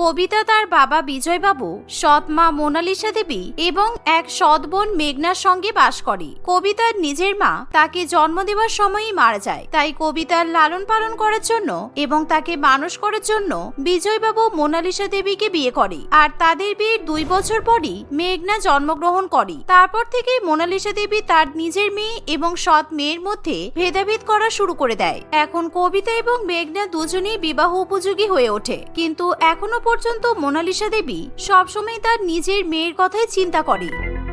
কবিতা তার বাবা বিজয়বাবু সৎ মা মোনালিসা দেবী এবং এক সৎ বোন মেঘনার সঙ্গে বাস করে। কবিতার নিজের মা তাকে জন্ম দেওয়ার সময়ই মারা যায়। তাই কবিতার লালন পালন করার জন্য এবং তাকে মানুষ করার জন্য বিজয়বাবু মোনালিসা দেবীকে বিয়ে করে। আর তাদের বিয়ের দুই বছর পরই মেঘনা জন্মগ্রহণ করে। তারপর থেকেই মোনালিসা দেবী তার নিজের মেয়ে এবং সৎ মেয়ের মধ্যে ভেদাভেদ করা শুরু করে দেয়। এখন কবিতা এবং মেঘনা দুজনেই বিবাহ উপযোগী হয়ে ওঠে। কিন্তু এখনও পর্যন্ত মোনালিসা দেবী সবসময় তার নিজের মেয়ের কথাই চিন্তা করে।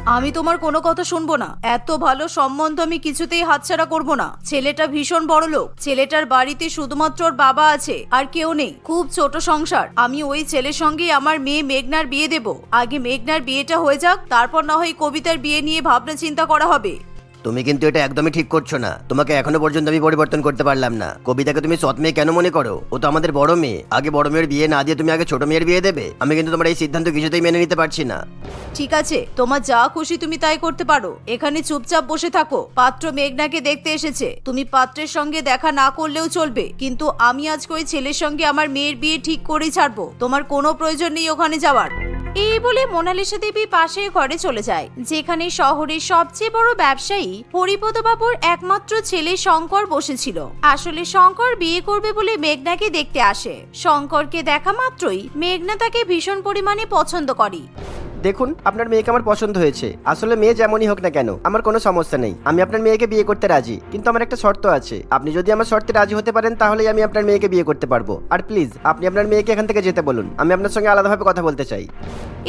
আমি তোমার কোনো কথা শুনব না। এত ভালো সম্বন্ধ আমি কিছুতেই হাতছাড়া করব না। ছেলেটা ভীষণ বড় লোক। ছেলেটার বাড়িতে শুধুমাত্র ওর বাবা আছে, আর কেউ নেই। খুব ছোট সংসার। আমি ওই ছেলের সঙ্গেই আমার মেয়ে মেঘনার বিয়ে দেব। আগে মেঘনার বিয়েটা হয়ে যাক, তারপর না হয় কবিতার বিয়ে নিয়ে ভাবনা চিন্তা করা হবে। তুমি কিন্তু এটা একদমই ঠিক করছ না। তোমাকে এখনও পর্যন্ত আমি পরিবর্তন করতে পারলাম না। কবিতাকে তুমি সৎ মেয়ে কেন মনে করো? ও তো আমাদের বড় মেয়ে। আগে বড় মেয়ের বিয়ে না দিয়ে তুমি আগে ছোট মেয়ের বিয়ে দেবে? আমি কিন্তু তোমার এই সিদ্ধান্ত কিছুতেই মেনে নিতে পারছি না। ঠিক আছে, তোমার যা খুশি তুমি তাই করতে পারো। এখানে চুপচাপ বসে থাকো। পাত্র মেঘনাকে দেখতে এসেছে। তুমি পাত্রের সঙ্গে দেখা না করলেও চলবে। কিন্তু আমি আজকে ওই ছেলের সঙ্গে আমার মেয়ের বিয়ে ঠিক করেই ছাড়বো। তোমার কোনো প্রয়োজন নেই ওখানে যাওয়ার। এই বলে মোনালিসা দেবী পাশের ঘরে চলে যায়, যেখানে শহরের সবচেয়ে বড় ব্যবসায়ী হরিপদ বাবুর একমাত্র ছেলে শঙ্কর বসেছিল। আসলে শঙ্কর বিয়ে করবে বলে মেঘনাকে দেখতে আসে। শঙ্করকে দেখা মাত্রই মেঘনা তাকে ভীষণ পরিমাণে পছন্দ করে। দেখুন, আপনার মেয়েকে আমার পছন্দ হয়েছে। আসলে মেয়ে যেমনই হোক না কেন, আমার কোনো সমস্যা নেই। আমি আপনার মেয়েকে বিয়ে করতে রাজি, কিন্তু আমার একটা শর্ত আছে। আপনি যদি আমার শর্তে রাজি হতে পারেন, তাহলেই আমি আপনার মেয়েকে বিয়ে করতে পারব। আর প্লিজ, আপনি আপনার মেয়েকে এখান থেকে যেতে বলুন। আমি আপনার সঙ্গে আলাদাভাবে কথা বলতে চাই।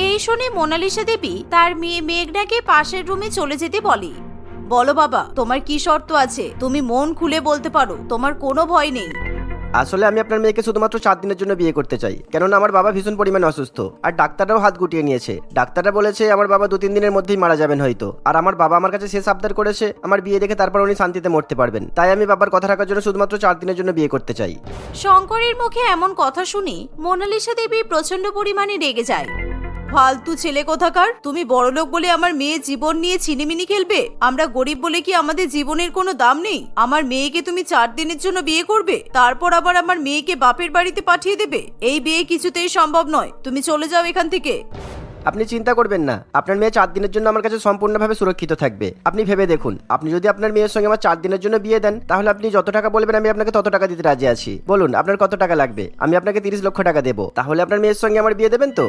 এই শুনে মোনালিসা দেবী তার মেয়ে মেঘনাকে পাশের রুমে চলে যেতে বলে। বলো বাবা, তোমার কি শর্ত আছে? তুমি মন খুলে বলতে পারো, তোমার কোনো ভয় নেই। আসলে আমি আপনার মেয়েকে শুধুমাত্র চার দিনের জন্য বিয়ে করতে চাই। কেননা আমার বাবা ভীষণ পরিমাণে অসুস্থ। আর ডাক্তাররাও হাত গুটিয়ে নিয়েছে। ডাক্তাররা বলেছে, আমার বাবা দু তিন দিনের মধ্যেই মারা যাবেন হয়তো। আর আমার বাবা আমার কাছে শেষ আবদার করেছে, আমার বিয়ে দেখে তারপর উনি শান্তিতে মরতে পারবেন। তাই আমি বাবার কথা রাখার জন্য শুধুমাত্র চার দিনের জন্য বিয়ে করতে চাই। শঙ্করের মুখে এমন কথা শুনে, মোনালিসা দেবী প্রচণ্ড পরিমাণে রেগে যায়। ফালতু ছেলে কোথাকার? তুমি বড়লোক বলে আমার মেয়ে জীবন নিয়ে ছিনিমিনি খেলবে? আমরা গরিব বলে কি আমাদের জীবনের কোনো দাম নেই? আমার মেয়েকে তুমি চার দিনের জন্য বিয়ে করবে? তারপর আবার আমার মেয়েকে বাপের বাড়িতে পাঠিয়ে দেবে? এই বিয়ে কিছুতেই সম্ভব নয়। তুমি চলে যাও এখান থেকে। আপনি চিন্তা করবেন না। আপনার মেয়ে চার দিনের জন্য আমার কাছে সম্পূর্ণভাবে সুরক্ষিত থাকবে। আপনি ভেবে দেখুন, আপনি যদি আপনার মেয়ের সঙ্গে আমার চার দিনের জন্য বিয়ে দেন, তাহলে আপনি যত টাকা বলবেন আমি আপনাকে তত টাকা দিতে রাজি আছি। বলুন, আপনার কত টাকা লাগবে? আমি আপনাকে তিরিশ লক্ষ টাকা দেবো। তাহলে আপনার মেয়ের সঙ্গে আমার বিয়ে দেবেন তো?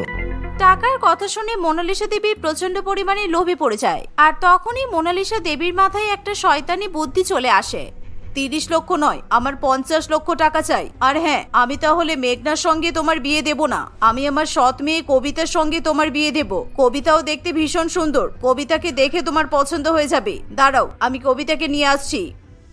টাকার কথা শুনে মোনালিসা দেবী প্রচণ্ড পরিমাণে লোভে পড়ে যায়। আর তখনই মোনালিসা দেবীর মাথায় একটা শয়তানি বুদ্ধি চলে আসে। তিরিশ লক্ষ নয়, আমার পঞ্চাশ লক্ষ টাকা চাই। আর হ্যাঁ আমি তাহলে মেঘনার সঙ্গে তোমার বিয়ে দেব না। আমি আমার সৎ মেয়ে কবিতার সঙ্গে তোমার বিয়ে দেব। কবিতাও দেখতে ভীষণ সুন্দর। কবিতাকে দেখে তোমার পছন্দ হয়ে যাবে। দাঁড়াও, আমি কবিতাকে নিয়ে আসছি।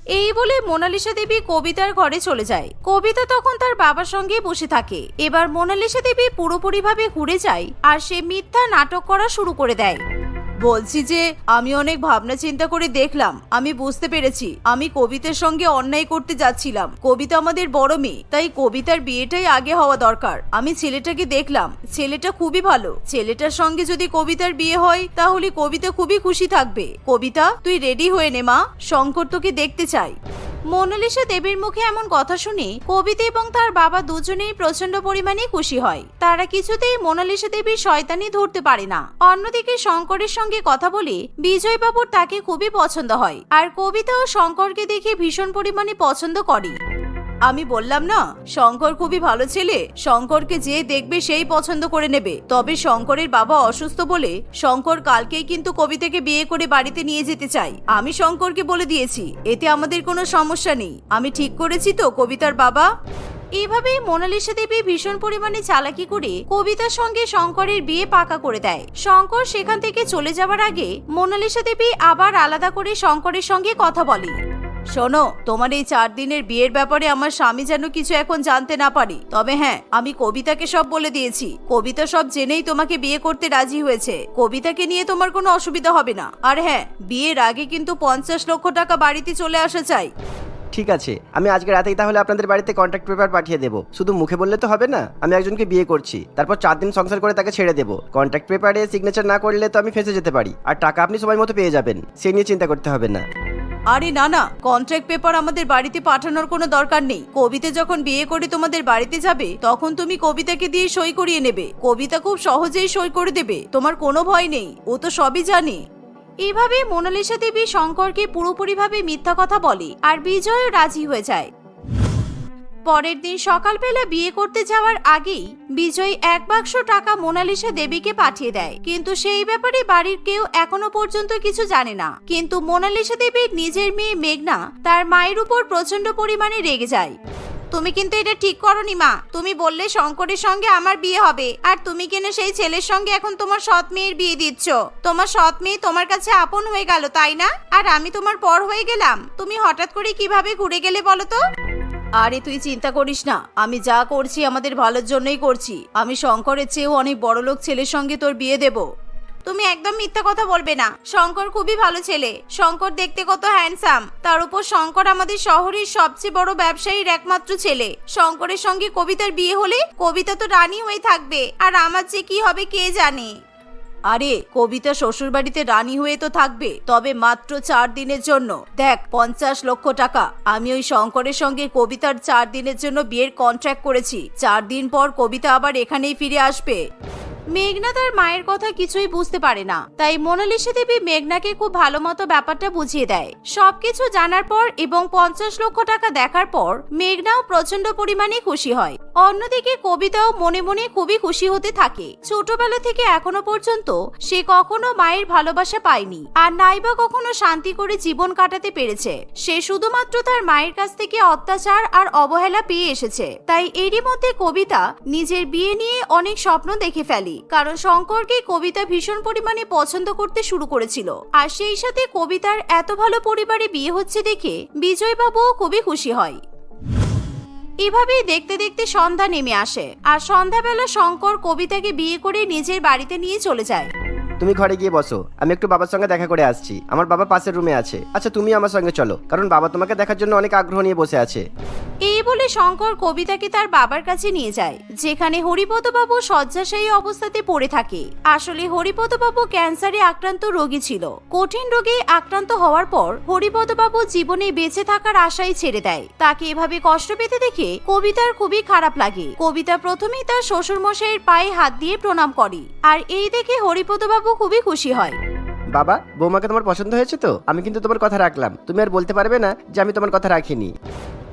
এই বলে মোনালিসা দেবী কবিতার ঘরে চলে যায়। কবিতা তখন তার বাবার সঙ্গে বসে থাকে। এবার মোনালিসা দেবী পুরোপুরিভাবে ঘুরে যায় আর সে মিথ্যা নাটক করা শুরু করে দেয়। বলছি যে, আমি অনেক ভাবনা চিন্তা করে দেখলাম। আমি বুঝতে পেরেছি, আমি কবিতার সঙ্গে অন্যায় করতে যাচ্ছিলাম। কবিতা আমাদের বড় মেয়ে, তাই কবিতার বিয়েটাই আগে হওয়া দরকার। আমি ছেলেটাকে দেখলাম, ছেলেটা খুবই ভালো। ছেলেটার সঙ্গে যদি কবিতার বিয়ে হয়, তাহলে কবিতা খুবই খুশি থাকবে। কবিতা, তুই রেডি হয়ে নে মা। শঙ্কর তোকে দেখতে চাই। মোনালিসা দেবীর মুখে এমন কথা শুনে কবিতা এবং তার বাবা দুজনেই প্রচণ্ড পরিমাণে খুশি হয়। তারা কিছুতেই মোনালিসা দেবীর শয়তানি ধরতে পারে না। অন্যদিকে শঙ্করের সঙ্গে কথা বলে বিজয়বাবুর তাকে খুবই পছন্দ হয়। আর কবিতা ও শঙ্করকে দেখে ভীষণ পরিমাণে পছন্দ করে। আমি বললাম না, শঙ্কর খুবই ভালো ছেলে, শঙ্করকে যে দেখবে সেই পছন্দ করে নেবে। তবে শঙ্করের বাবা অসুস্থ বলে শঙ্কর কালকেই কিন্তু কবিতাকে বিয়ে করে বাড়িতে নিয়ে যেতে চাই। আমি শঙ্করকে বলে দিয়েছি, এতে আমাদের কোনো সমস্যা নেই। আমি ঠিক করেছি তো, কবিতার বাবা? এভাবেই মোনালিসা দেবী ভীষণ পরিমাণে চালাকি করে কবিতার সঙ্গে শঙ্করের বিয়ে পাকা করে দেয়। শঙ্কর সেখান থেকে চলে যাওয়ার আগে মোনালিসা দেবী আবার আলাদা করে শঙ্করের সঙ্গে কথা বলে। শোনো, তোমার এই চার দিনের বিয়ের ব্যাপারে আমার স্বামী যেন কিছু এখন জানতে না পারি। তবে হ্যাঁ আমি কবিতাকে সব বলে দিয়েছি। কবিতা সব জেনেই তোমাকে বিয়ে করতে রাজি হয়েছে। কবিতাকে নিয়ে তোমার কোনো অসুবিধা হবে না। আর হ্যাঁ বিয়ের আগে কিন্তু পঞ্চাশ লক্ষ টাকা বাড়িতে চলে আসা চাই। ঠিক আছে, আমি আজকে রাতেই তাহলে আপনাদের বাড়িতে কন্ট্রাক্ট পেপার পাঠিয়ে দেবো। শুধু মুখে বললে তো হবে না, আমি একজনকে বিয়ে করছি। তারপর চার দিন সংসার করে তাকে ছেড়ে দেবো। কন্ট্রাক্ট পেপারে সিগনেচার না করলে তো আমি ফেঁসে যেতে পারি। আর টাকা আপনি সময় মতো পেয়ে যাবেন, সে নিয়ে চিন্তা করতে হবে না। আরে না না কন্ট্রাক্ট পেপার আমাদের বাড়িতে পাঠানোর কোনো দরকার নেই। কবিতা যখন বিয়ে করে তোমাদের বাড়িতে যাবে, তখন তুমি কবিতাকে দিয়ে সই করিয়ে নেবে। কবিতা খুব সহজেই সই করে দেবে, তোমার কোনো ভয় নেই, ও তো সবই জানে। এভাবে মোনালিসা দেবী শঙ্করকে পুরোপুরিভাবে মিথ্যা কথা বলে আর বিজয়ও রাজি হয়ে যায়। পরের দিন সকালবেলা বিয়ে করতে যাওয়ার আগেই বিজয় এক বাক্স টাকা মোনালিসা দেবীকে পাঠিয়ে দেয়। কিন্তু সেই ব্যাপারে বাড়ির কেউ এখনও পর্যন্ত কিছু জানে না। কিন্তু মোনালিসা দেবীর নিজের মেয়ে মেঘনা তার মায়ের উপর প্রচণ্ড পরিমাণে রেগে যায়। তুমি কিন্তু এটা ঠিক করনি, মা। তুমি বললে শঙ্করের সঙ্গে আমার বিয়ে হবে, আর তুমি কেন সেই ছেলের সঙ্গে এখন তোমার সৎ মেয়ের বিয়ে দিচ্ছ? তোমার সৎ মেয়ে তোমার কাছে আপন হয়ে গেল, তাই না? আর আমি তোমার পর হয়ে গেলাম। তুমি হঠাৎ করে কীভাবে ঘুরে গেলে বলো তো? আরে তুই চিন্তা করিস না, আমি যা করছি আমাদের ভালোর জন্যই করছি। আমি শঙ্করের চেয়েও অনেক বড় লোক ছেলের সঙ্গে তোর বিয়ে দেব। তুমি একদম মিথ্যা কথা বলবে না। শঙ্কর খুবই ভালো ছেলে। শঙ্কর দেখতে কত হ্যান্ডসাম তার উপর শঙ্কর আমাদের শহরের সবচেয়ে বড় ব্যবসায়ীর একমাত্র ছেলে। শঙ্করের সঙ্গে কবিতার বিয়ে হলে কবিতা তো রানী হয়ে থাকবে। আর আমার যে কি হবে কে জানে? আরে, কবিতা শ্বশুর বাড়িতে রানী হয়ে তো থাকবে, তবে মাত্র চার দিনের জন্য। দেখ, পঞ্চাশ লক্ষ টাকা। আমি ওই শঙ্করের সঙ্গে কবিতার চার দিনের জন্য বিয়ের কন্ট্রাক্ট করেছি। চার দিন পর কবিতা আবার এখানেই ফিরে আসবে। মেঘনা তার মায়ের কথা কিছুই বুঝতে পারে না। তাই মোনালিসা দেবী মেঘনাকে খুব ভালো মতো ব্যাপারটা বুঝিয়ে দেয়। সবকিছু জানার পর এবং পঞ্চাশ লক্ষ টাকা দেখার পর মেঘনাও প্রচণ্ড পরিমাণে খুশি হয়। অন্যদিকে কবিতাও মনে মনে খুবই খুশি হতে থাকে। ছোটবেলা থেকে এখনও পর্যন্ত সে কখনো মায়ের ভালোবাসা পায়নি আর নাইবা কখনো শান্তি করে জীবন কাটাতে পেরেছে। সে শুধুমাত্র তার মায়ের কাছ থেকে অত্যাচার আর অবহেলা পেয়ে এসেছে। তাই এরই মধ্যে কবিতা নিজের বিয়ে নিয়ে অনেক স্বপ্ন দেখে ফেলে। কারণ শঙ্করকে কবিতা ভীষণ পরিমাণে পছন্দ করতে শুরু করেছিল। আর সেই সাথে কবিতার এত ভালো পরিবারে বিয়ে হচ্ছে দেখে বিজয়বাবুও খুবই খুশি হয়। এভাবেই দেখতে দেখতে সন্ধ্যা নেমে আসে, আর সন্ধ্যাবেলা শঙ্কর কবিতাকে বিয়ে করে নিজের বাড়িতে নিয়ে চলে যায়। তুমি ঘরে গিয়ে বসো। আমি একটু বাবার সঙ্গে দেখা করে আসছি। আমার বাবা পাশের রুমে আছে। আচ্ছা তুমি আমার সঙ্গে চলো। কারণ বাবা তোমাকে দেখার জন্য অনেক আগ্রহ নিয়ে বসে আছে। এই বলে শঙ্কর কবিতাকে তার বাবার কাছে নিয়ে যায়, যেখানে হরিপদবাবু শয্যাশায়ী অবস্থাতে পড়ে থাকে। আসলে হরিপদবাবু ক্যান্সারে আক্রান্ত রোগী ছিল। কঠিন রোগে আক্রান্ত হওয়ার পর হরিপদবাবু জীবনে বেঁচে থাকার আশাই ছেড়ে দেয়। তাকে এভাবে কষ্ট পেতে দেখে কবিতার খুবই খারাপ লাগে। কবিতা প্রথমেই তার শ্বশুর মশাইয়ের পায়ে হাত দিয়ে প্রণাম করে। আর এই দেখে হরিপদবাবু খুবই খুশি হয়। বাবা বৌমাকে তোমার পছন্দ হয়েছে তো? আমি কিন্তু তোমার কথা রাখলাম। তুমি আর বলতে পারবে না যে আমি তোমার কথা রাখিনি।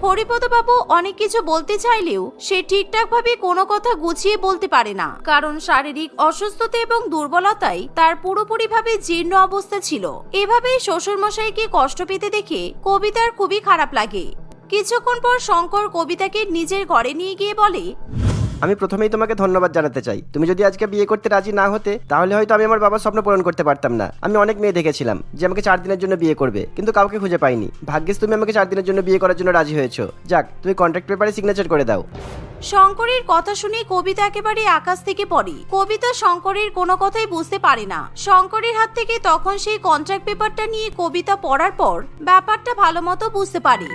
হরিপদবাবু অনেক কিছু বলতে চাইলেও সে ঠিকঠাক ভাবে কোনো কথা গুছিয়ে বলতে পারে না। কারণ শারীরিক অসুস্থতা এবং দুর্বলতায় তার পুরোপুরিভাবে জীর্ণ অবস্থা ছিল। এভাবেই শ্বশুরমশাইকে কষ্ট পেতে দেখে কবিতার খুবই খারাপ লাগে। কিছুক্ষণ পর শঙ্কর কবিতাকে নিজের ঘরে নিয়ে গিয়ে বলে আমি প্রথমেই তোমাকে ধন্যবাদ জানাতে চাই। তুমি যদি আজকে বিয়ে করতে রাজি না হতে, তাহলে হয়তো আমি আমার বাবার স্বপ্ন পূরণ করতে পারতাম না। আমি অনেক মেয়ে দেখেছিলাম যে আমাকে চার দিনের জন্য বিয়ে করবে, কিন্তু কাউকে খুঁজে পাইনি ভাগ্যিস তুমি আমাকে চার দিনের জন্য বিয়ে করার জন্য রাজি হয়েছো। যাক, তুমি কন্ট্রাক্ট পেপারে সিগনেচার করে দাও। শঙ্করের কথা শুনে কবিতা একেবারে আকাশ থেকে পড়ে। কবিতা শঙ্করের কোনো কথাই বুঝতে পারে না। শঙ্করের হাত থেকে তখন সেই কন্ট্রাক্ট পেপারটা নিয়ে কবিতা পড়ার পর ব্যাপারটা ভালো মতো বুঝতে পারে।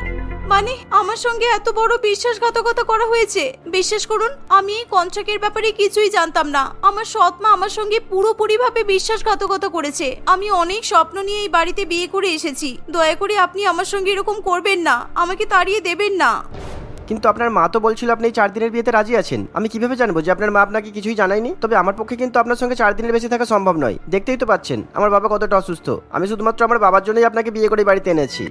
মানে আমার সঙ্গে এত বড় বিশ্বাসঘাতকতা করা হয়েছে? বিশ্বাস করুন, আমি এই কন্ট্রাক্টের ব্যাপারে কিছুই জানতাম না। আমার সৎ মা আমার সঙ্গে পুরোপুরিভাবে বিশ্বাসঘাতকতা করেছে। আমি অনেক স্বপ্ন নিয়ে এই বাড়িতে বিয়ে করে এসেছি। দয়া করে আপনি আমার সঙ্গে এরকম করবেন না। আমাকে তাড়িয়ে দেবেন না। কিন্তু আপনার মা তো বলছিল আপনি এই চার দিনের বিয়েতে রাজি আছেন। আমি কীভাবে জানব যে আপনার মা আপনাকে কিছুই জানায়নি? তবে আমার পক্ষে কিন্তু আপনার সঙ্গে চার দিনের বেশি থাকা সম্ভব নয়। দেখতেই তো পাচ্ছেন, আমার বাবা কতটা অসুস্থ। আমি শুধুমাত্র আমার বাবার জন্যই আপনাকে বিয়ে করে বাড়িতে এনেছি।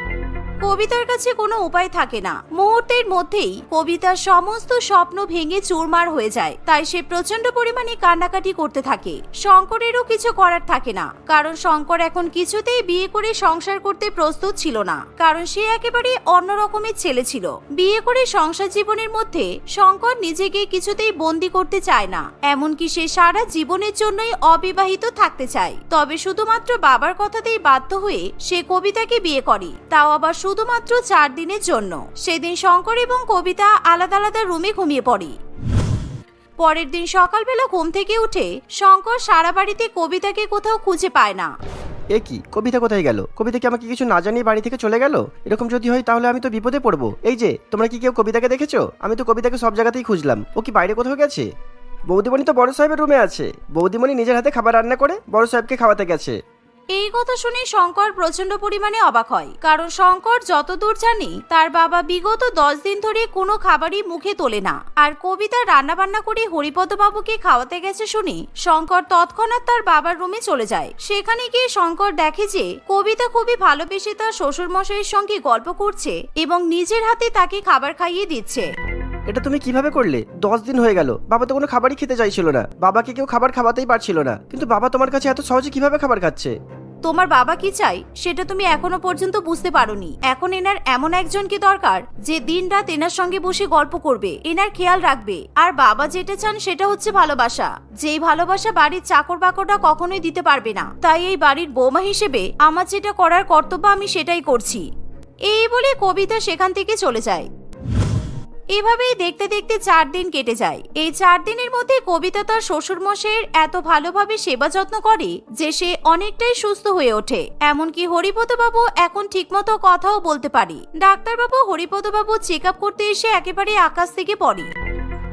কবিতার কাছে কোনো উপায় থাকে না। মুহূর্তের মধ্যেই কবিতার সমস্ত স্বপ্ন ভেঙে চুরমার হয়ে যায়। তাই সে প্রচণ্ড পরিমাণে কান্নাকাটি করতে থাকে। শঙ্করেরও কিছু করার থাকে না। কারণ শঙ্কর এখন কিছুতেই বিয়ে করে সংসার করতে প্রস্তুত ছিল না। কারণ সে একেবারে অন্য রকমের ছেলে ছিল। বিয়ে করে সংসার জীবনের মধ্যে শঙ্কর নিজেকে কিছুতেই বন্দি করতে চায় না। এমনকি সে সারা জীবনের জন্যই অবিবাহিত থাকতে চায়। তবে শুধুমাত্র বাবার কথাতেই বাধ্য হয়ে সে কবিতাকে বিয়ে করে। তাও আবার শুধুমাত্র চার দিনের জন্য। সেদিন শঙ্কর এবং কবিতা আলাদা আলাদা রুমে ঘুমিয়ে পড়ে। পরের দিন সকালবেলা ঘুম থেকে উঠে শঙ্কর সারা বাড়িতে কবিতাকে কোথাও খুঁজে পায় না। এ কি? কবিতা কোথায় গেল? কবিতা কি আমাকে কিছু না জানিয়ে বাড়ি থেকে চলে গেল? এরকম যদি হয় তাহলে আমি তো বিপদে পড়ব। এই যে, তোমরা কি কেউ কবিতাকে দেখেছ? আমি তো কবিতাকে সব জায়গাতেই খুঁজলাম। ও কি বাইরে কোথাও গেছে? বৌদিমণি তো বড় সাহেবের রুমে আছে। বৌদিমণি নিজের হাতে খাবার রান্না করে বড় সাহেবকে খাওয়াতে গেছে। এই কথা শুনে শঙ্কর প্রচণ্ড পরিমাণে অবাক হয়, কারণ শঙ্কর যতদূর জানি, তার বাবা বিগত দশ দিন ধরে কোনো খাবারই মুখে তোলে না। আর কবিতা রান্না বান্না করে হরিপদ বাবুকে খাওয়াতে গেছে শুনে শঙ্কর তৎক্ষণাৎ তার বাবার রুমে চলে যায়। সেখানে গিয়ে শঙ্কর দেখে যে কবিতা খুবই ভালোবেসে তার শ্বশুর মশাইয়ের সঙ্গে গল্প করছে এবং নিজের হাতে তাকে খাবার খাইয়ে দিচ্ছে। এটা তুমি কীভাবে করলে? দশ দিন হয়ে গেল। বাবা তো কোনো খাবারই খেতে চাইছিল না। বাবাকে কেউ খাবার খাওয়াতেই পারছিল না। কিন্তু বাবা তোমার কাছে এত সহজে কীভাবে খাবার খাচ্ছে? তোমার বাবা কি চাই সেটা তুমি এখনও পর্যন্ত বুঝতে পারোনি। এখন এনার এমন একজনকে দরকার, যে দিন রাত এনার সঙ্গে বসে গল্প করবে, এনার খেয়াল রাখবে। আর বাবা যেটা চান সেটা হচ্ছে ভালোবাসা। যেই ভালোবাসা বাড়ির চাকর বাকরটা কখনোই দিতে পারবে না। তাই এই বাড়ির বৌমা হিসেবে আমার যেটা করার কর্তব্য আমি সেটাই করছি। এই বলে কবিতা সেখান থেকে চলে যায়। এভাবেই দেখতে দেখতে চার দিন কেটে যায়। এই চার দিনের মধ্যে কবিতা তার শ্বশুর মশাইয়ের এত ভালোভাবে সেবা যত্ন করে যে সে অনেকটাই সুস্থ হয়ে ওঠে। এমনকি হরিপদবাবু এখন ঠিকমতো কথাও বলতে পারে। ডাক্তারবাবু হরিপদবাবু চেক আপ করতে এসে একেবারে আকাশ থেকে পড়ে।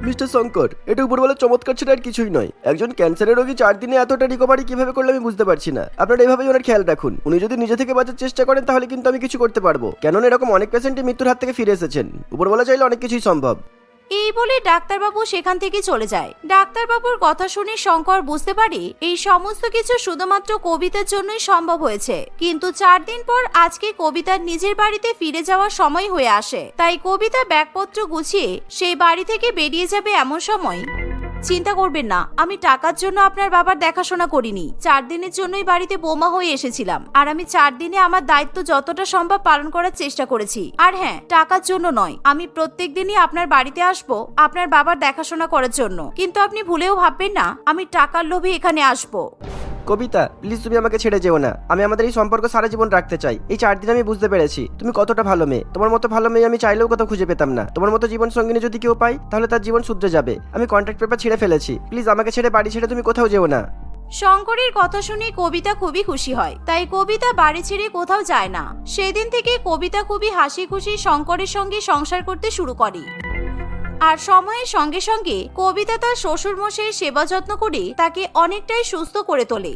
মিস্টার শঙ্কর, এটা উপর উপরবেলা চমৎকার ছিল আর কিছুই নয়। একজন ক্যান্সারের রোগী চার দিনে এতটা রিকভারি কীভাবে করলে আমি বুঝতে পারছি না। আপনারা এভাবেই ওনার খেয়াল রাখুন। উনি যদি নিজে থেকে বাঁচার চেষ্টা করেন, তাহলে কিন্তু আমি কিছু করতে পারব। কেননা এরকম অনেক পেশেন্টই মৃত্যুর হাত থেকে ফিরে এসেছেন। উপর বলা চাইলে অনেক কিছুই সম্ভব। এই বলে ডাক্তারবাবু সেখান থেকে চলে যায়। ডাক্তারবাবুর কথা শুনে শঙ্কর বুঝতে পারে এই সমস্ত কিছু শুধুমাত্র কবিতার জন্যই সম্ভব হয়েছে। কিন্তু চার দিন পর আজকে কবিতার নিজের বাড়িতে ফিরে যাওয়ার সময় হয়ে আসে। তাই কবিতা ব্যাগপত্র গুছিয়ে সেই বাড়ি থেকে বেরিয়ে যাবে এমন সময়। চিন্তা করবেন না, আমি টাকার জন্য আপনার বাবার দেখাশোনা করিনি। চার দিনের জন্যই বাড়িতে বোমা হয়ে এসেছিলাম। আর আমি চার দিনে আমার দায়িত্ব যতটা সম্ভব পালন করার চেষ্টা করেছি। আর হ্যাঁ টাকার জন্য নয়, আমি প্রত্যেক দিনই আপনার বাড়িতে আসব, আপনার বাবার দেখাশোনা করার জন্য। কিন্তু আপনি ভুলেও ভাববেন না, আমি টাকার লোভে এখানে আসব। কবিতা, প্লিজ তুমি আমাকে ছেড়ে যেও না। আমি আমাদের এই সম্পর্ক সারা জীবন রাখতে চাই। এই চার দিন আমি বুঝতে পেরেছি, তুমি কতটা ভালো মেয়ে। তোমার মতো ভালো মেয়ে আমি চাইলেও কোথাও খুঁজে পেতাম না। তোমার মতো জীবন সঙ্গিনী যদি কেউ পাই তাহলে তার জীবন শুধরে যাবে। আমি কন্ট্রাক্ট পেপার ছেড়ে ফেলেছি। প্লিজ আমাকে ছেড়ে বাড়ি ছেড়ে তুমি কোথাও যেও না। শঙ্করের কথা শুনে কবিতা খুবই খুশি হয়। তাই কবিতা বাড়ি ছেড়ে কোথাও যায় না। সেদিন থেকে কবিতা খুবই হাসি খুশি শঙ্করের সঙ্গে সংসার করতে শুরু করে। আর সময়ের সঙ্গে সঙ্গে কবিতা তার শ্বশুরমশাইয়ের সেবা যত্ন করে তাকে অনেকটাই সুস্থ করে তোলে।